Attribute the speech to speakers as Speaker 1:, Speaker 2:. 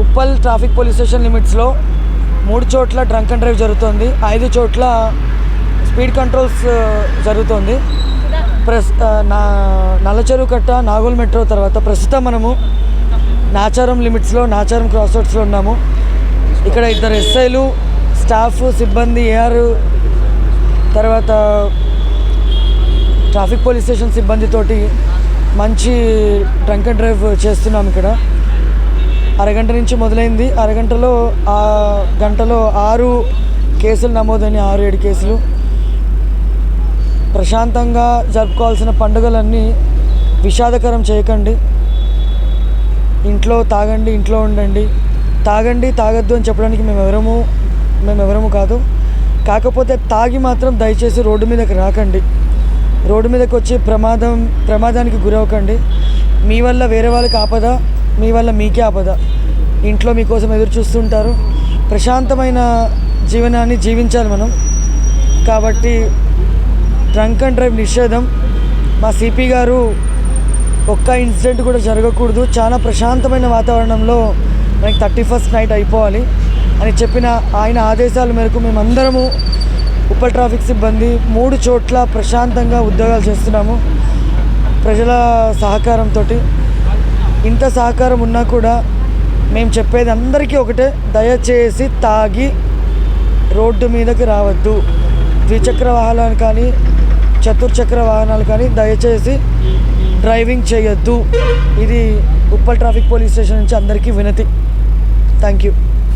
Speaker 1: Uppal traffic police station లిమిట్స్లో మూడు చోట్ల డ్రంక్ అండ్ డ్రైవ్ జరుగుతోంది. ఐదు చోట్ల స్పీడ్ కంట్రోల్స్ జరుగుతుంది జరుగుతోంది. ప్రస్ నా నల్లచెరువు కట్ట నాగోల్ మెట్రో తర్వాత ప్రస్తుతం మనము నాచారం లిమిట్స్లో నాచారం క్రాస్ రోడ్స్లో ఉన్నాము. ఇక్కడ ఇద్దరు ఎస్ఐలు స్టాఫ్ సిబ్బంది ఏఆర్ తర్వాత ట్రాఫిక్ పోలీస్ స్టేషన్ సిబ్బందితోటి మంచి డ్రంక్ అండ్ డ్రైవ్ చేస్తున్నాం ఇక్కడ. అరగంట నుంచి మొదలైంది. అరగంటలో ఆ గంటలో ఆరు కేసులు నమోదని ఆరు ఏడు కేసులు. ప్రశాంతంగా జరుపుకోవాల్సిన పండుగలన్నీ విషాదకరం చేయకండి. ఇంట్లో తాగండి ఇంట్లో ఉండండి. తాగండి తాగద్దు అని చెప్పడానికి మేము ఎవరము మేము ఎవరము కాదు. కాకపోతే తాగి మాత్రం దయచేసి రోడ్డు మీదకి రాకండి. రోడ్డు మీదకి వచ్చి ప్రమాదం ప్రమాదానికి గురవకండి మీ వల్ల వేరే వాళ్ళకి ఆపద మీ వల్ల మీకే ఆపద. ఇంట్లో మీకోసం ఎదురు చూస్తుంటారు. ప్రశాంతమైన జీవనాన్ని జీవించాలి మనం. కాబట్టి డ్రంక్ అండ్ డ్రైవ్ నిషేధం. మా సిపి గారు ఒక్క ఇన్సిడెంట్ కూడా జరగకూడదు. చాలా ప్రశాంతమైన వాతావరణంలో మనకి థర్టీ ఫస్ట్ నైట్ అయిపోవాలి. అని చెప్పిన ఆయన ఆదేశాల మేరకు మేమందరము ఉప ట్రాఫిక్ సిబ్బంది మూడు చోట్ల ప్రశాంతంగా ఉద్యోగాలు చేస్తున్నాము. ప్రజల సహకారంతో ఇంత సహకారం ఉన్నా కూడా మేము చెప్పేది అందరికీ ఒకటే దయచేసి తాగి రోడ్డు మీదకి రావద్దు. ద్విచక్ర వాహనాలు కానీ చతుర్చక్ర వాహనాలు కానీ దయచేసి డ్రైవింగ్ చేయొద్దు. ఇది ఉప్పల్ ట్రాఫిక్ పోలీస్ స్టేషన్ నుంచి అందరికీ వినతి. Thank you.